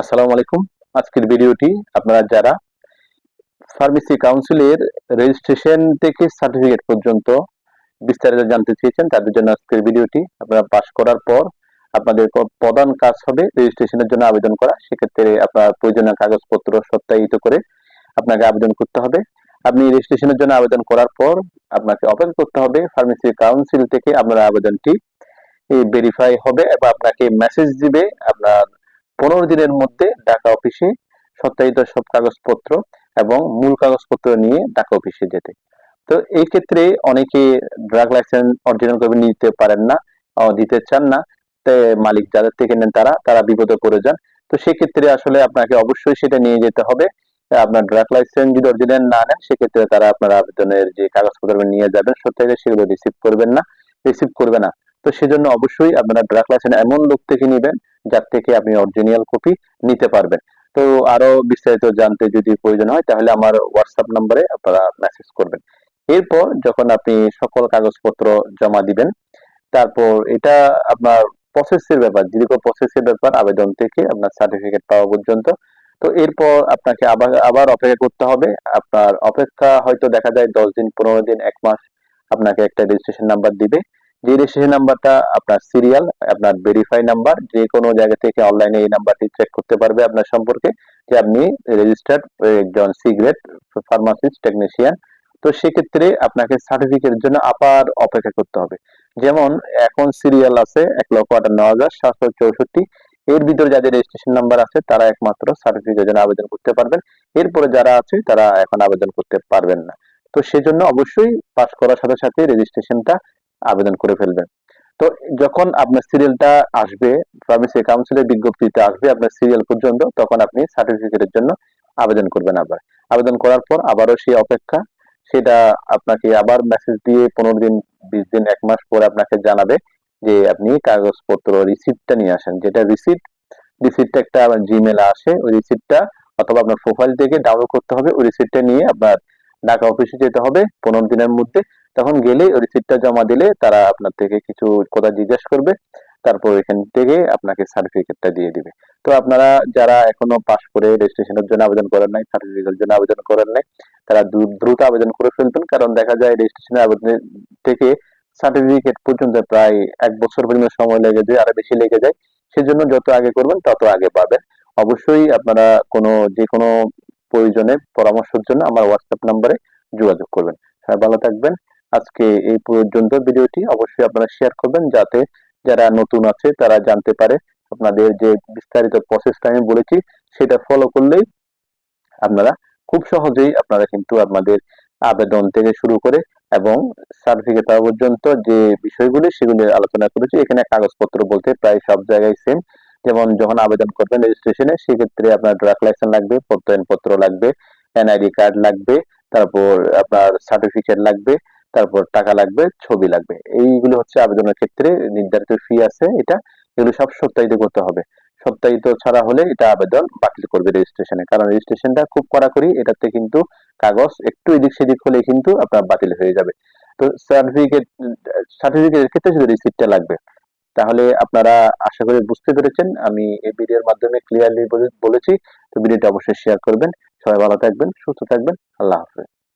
আসসালামু আলাইকুম। আজকের ভিডিওটি আপনারা যারা ফার্মেসি কাউন্সিলের রেজিস্ট্রেশন থেকে সার্টিফিকেট পর্যন্ত বিস্তারিত জানতে চেয়েছেন, তাদের জন্য আজকের ভিডিওটি আপনারা পাশ করার পর আপনাদের প্রধান কাজ হবে রেজিস্ট্রেশনের জন্য আবেদন করা। সেক্ষেত্রে আপনার প্রয়োজনীয় কাগজপত্র সত্যায়িত করে আপনাকে আবেদন করতে হবে। আপনি রেজিস্ট্রেশনের জন্য আবেদন করার পর আপনাকে অপেক্ষা করতে হবে। ফার্মেসি কাউন্সিল থেকে আপনার আবেদনটি ভেরিফাই হবে এবং আপনাকে মেসেজ দিবে আপনার পনেরো দিনের মধ্যে ঢাকা অফিসে সত্যায়িত সব কাগজপত্র এবং মূল কাগজপত্র নিয়ে ঢাকা অফিসে যেতে। তো এই ক্ষেত্রে অনেকে ড্রাগ লাইসেন্স অরিজিনাল কপি নিতে পারেন না দিতে চান না মালিক যাদের থেকে নেন তারা তারা বিপদে পড়ে যান। তো সেক্ষেত্রে আসলে আপনাকে অবশ্যই সেটা নিয়ে যেতে হবে। আপনার ড্রাগ লাইসেন্স যদি অরিজিনাল না নেন, সেক্ষেত্রে তারা আপনার আবেদনের যে কাগজপত্র নিয়ে যাবেন সত্যি সেগুলো রিসিভ করবেন না রিসিভ করবে না। তো সেজন্য অবশ্যই আপনারা ড্রাগ লাইসেন্স এমন লোক থেকে নেবেন যার থেকে আপনি অরিজিনাল কপি নিতে পারবেন। তো আরও বিস্তারিত জানতে যদি প্রয়োজন হয়, তাহলে আমার হোয়াটসঅ্যাপ নম্বরে আপনারা মেসেজ করবেন। এরপর যখন আপনি সকল কাগজপত্র জমা দিবেন, তারপর এটা আপনার প্রসেসের ব্যাপার, দীর্ঘ প্রসেসের ব্যাপার, আবেদন থেকে আপনার সার্টিফিকেট পাওয়া পর্যন্ত। তো এরপর আপনাকে আবার আবার অপেক্ষা করতে হবে। আপনার অপেক্ষা হয়তো দেখা যায় দশ দিন, পনেরো দিন, এক মাস আপনাকে একটা রেজিস্ট্রেশন নাম্বার দিবে। যে রেজিস্ট্রেশন নাম্বারটা আপনার সিরিয়াল আপনার ভেরিফাই নাম্বার যে কোনো জায়গা থেকে অনলাইনে এই নাম্বারটি চেক করতে পারবে আপনার সম্পর্কে, যে আপনি রেজিস্টার্ড একজন সিগারেট ফার্মাসিস্ট টেকনিশিয়ান তো সেক্ষেত্রে আপনাকে সার্টিফিকেটের জন্য আবার অপেক্ষা করতে হবে। যেমন এখন সিরিয়াল আছে এক লক্ষ আটান্ন হাজার সাতশো চৌষট্টি। এর ভিতরে যাদের রেজিস্ট্রেশন নাম্বার আছে, তারা একমাত্র সার্টিফিকেটের জন্য আবেদন করতে পারবেন। এরপরে যারা আছে, তারা এখন আবেদন করতে পারবেন না। তো সেজন্য অবশ্যই পাস করার সাথে সাথে রেজিস্ট্রেশনটা আবেদন করে ফেলবেন। তো যখন আপনার সিরিয়ালটা আসবে ফার্মেসি কাউন্সিলের বিজ্ঞপ্তিতে আসবে আপনার সিরিয়াল পর্যন্ত, তখন আপনি সার্টিফিকেটের জন্য আবেদন করবেন আবার। আবেদন করার পর আবারও সেই অপেক্ষা, সেটা আপনাকে আবার মেসেজ দিয়ে পনেরো দিন, বিশ দিন, এক মাস পরে আপনাকে জানাবে যে আপনি কাগজপত্র রিসিপ্টটা নিয়ে আসেন। যেটা রিসিপ্ট রিসিপ্টটা একটা জিমেলে আসে, ওই রিসিপ্টটা অথবা আপনার প্রোফাইল থেকে ডাউনলোড করতে হবে, ওই রিসিপ্টটা নিয়ে আপনার ঢাকা অফিসে যেতে হবে, পনেরো দিনের মধ্যে তখন গেলে ওই রিসিপ্টটা জমা দিলে তারা আপনার থেকে কিছু কথা জিজ্ঞেস করবে, তারপর এখান থেকে আপনাকে সার্টিফিকেটটা দিয়ে দিবে। তো আপনারা যারা এখনও পাস করে রেজিস্ট্রেশনের জন্য আবেদন করেন নাই সার্টিফিকেটের জন্য আবেদন করেন নাই, তারা দ্রুত আবেদন করে ফেলবেন। কারণ দেখা যায় রেজিস্ট্রেশনের আবেদন থেকে সার্টিফিকেট পর্যন্ত প্রায় এক বছর পরিমাণ সময় লেগে যায়, আরও বেশি লেগে যায়। সেজন্য যত আগে করবেন, তত আগে পাবেন। অবশ্যই আপনারা কোনো যে কোনো প্রয়োজনে পরামর্শের জন্য আমার হোয়াটসঅ্যাপ নম্বরে যোগাযোগ করবেন। সবাই ভালো থাকবেন। আজকে এই পর্যন্ত ভিডিওটি অবশ্যই আপনারা শেয়ার করবেন যাতে যারা নতুন আছে তারা জানতে পারে আপনাদের যে বিস্তারিত প্রসেসটা আমি বলেছি, সেটা ফলো করলেই আপনারা খুব সহজেই আপনারা কিন্তু আপনাদের আবেদন থেকে শুরু করে এবং সার্টিফিকেট পাওয়া পর্যন্ত যে বিষয়গুলি সেগুলি আলোচনা করেছি, এখানে কাগজপত্র বলতে প্রায় সব জায়গায় সেম যেমন যখন আবেদন করবেন রেজিস্ট্রেশনে সেক্ষেত্রে আপনার ড্রাগ লাইসেন্স লাগবে, প্রত্যয়নপত্র লাগবে এনআইডি কার্ড লাগবে, তারপর আপনার সার্টিফিকেট লাগবে তারপর টাকা লাগবে, ছবি লাগবে। এইগুলো হচ্ছে আবেদনের ক্ষেত্রে নির্ধারিত ফি আছে এটা। এগুলো সব সত্যায়িত করতে হবে। সত্যায়িত ছাড়া হলে এটা আবেদন বাতিল করবে রেজিস্ট্রেশনে কারণ রেজিস্ট্রেশনটা খুব কড়াকড়ি, এটাতে কিন্তু কাগজ একটু এদিক সেদিক হলে কিন্তু আপনার বাতিল হয়ে যাবে। তো সার্টিফিকেট সার্টিফিকেটের ক্ষেত্রে শুধু রিসিপ্টটা লাগবে। তাহলে আপনারা আশা করি বুঝতে পেরেছেন। আমি এই ভিডিওর মাধ্যমে ক্লিয়ারলি বলেছি। তো ভিডিওটা অবশ্যই শেয়ার করবেন। সবাই ভালো থাকবেন, সুস্থ থাকবেন। আল্লাহ হাফেজ।